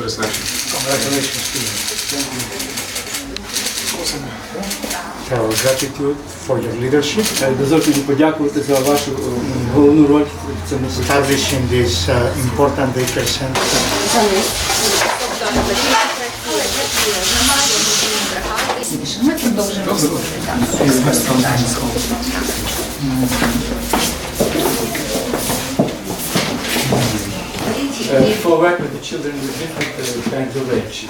Congratulations to you. Our gratitude for your leadership, Е, Дозвольте мені подякувати за вашу е, головну роль в цьому establishing this uh, important daycare center. Ми продовжуємо служити. Е, For the children with different uh, kinds of age.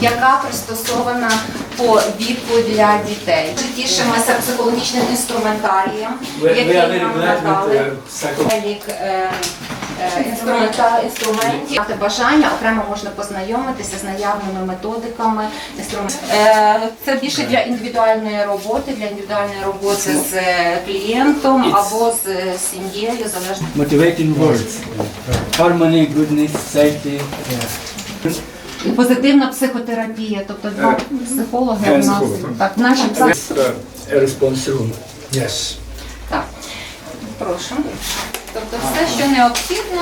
яка пристосована по віку для дітей. Ми тішимося психологічним інструментарієм, We, we який are very нам glad with надали. uh, psycho- Перелік е, е, інструмента- інструментів. Мати бажання, окремо можна познайомитися з наявними методиками. Е, Це більше для індивідуальної роботи, для індивідуальної роботи з е, клієнтом або з е, сім'єю, залежно. Motivating words. Harmony, goodness, safety. І позитивна психотерапія, тобто два психологи у нас так, наші This a response room. Yes. так. Прошу. Тобто все, що необхідно,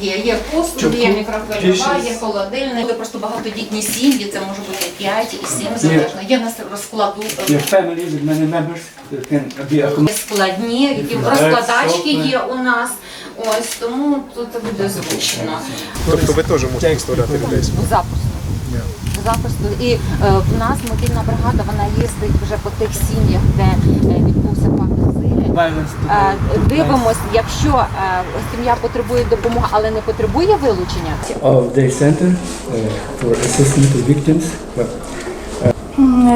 є. Є посуд, є мікрохвильова, є холодильник. Коли просто багатодітні сім'ї, це може бути 5 і 7 залежно. Є в нас розкладу. е, Your family with many members can be accommodated. Складні, які розкладачки є у нас. Ось тому тут буде зручно. Тобто ви теж можете представляти людей. Запросто. Запросто. І е, в нас мобільна бригада вона їздить вже по тих сім'ях, де е, відбувся факт Е, Дивимось, якщо е, сім'я потребує допомоги, але не потребує вилучення. of the center uh, for assistance to victims.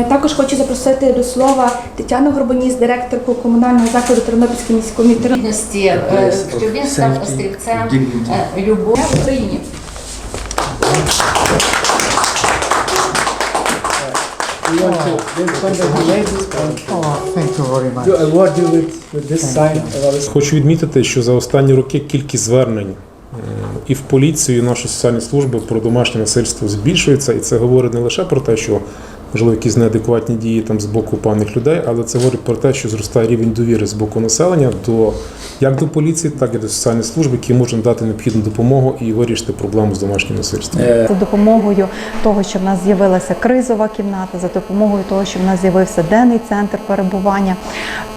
Також хочу запросити до слова Тетяну Горбаніс, директорку комунального закладу Тернопільський міський комітет. Гідності, е, щоб він став острівцем е, любові в Україні. We want to congratulate you Oh, thank you very much. to award you with, with this sign of our Хочу відмітити, що за останні роки кількість звернень е, і в поліцію, і в наші соціальні служби про домашнє насильство збільшується, і це говорить не лише про те, що можливо якісь неадекватні дії там з боку певних людей, але це говорить про те, що зростає рівень довіри з боку населення до як до поліції, так і до соціальних служб, які можуть дати необхідну допомогу і вирішити проблему з домашнім насильством. за допомогою того, що в нас з'явилася кризова кімната, за допомогою того, що в нас з'явився денний центр перебування,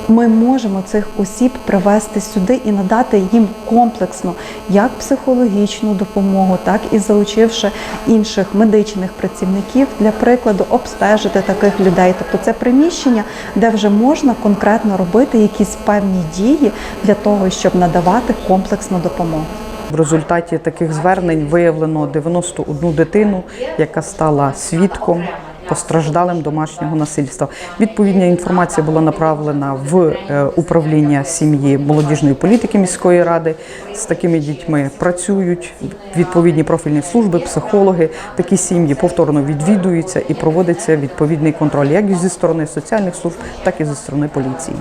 ми можемо цих осіб привести сюди і надати їм комплексно як психологічну допомогу, так і залучивши інших медичних працівників для прикладу, обстежити таких людей. Тобто це приміщення, де вже можна конкретно робити якісь певні дії для того, щоб надавати комплексну допомогу. В результаті таких звернень виявлено 91 дитину, яка стала свідком постраждалим домашнього насильства. Відповідна інформація була направлена в е, управління сім'ї молодіжної політики міської ради. З такими дітьми працюють відповідні профільні служби, психологи. Такі сім'ї повторно відвідуються і проводиться відповідний контроль як зі сторони соціальних служб, так і зі сторони поліції.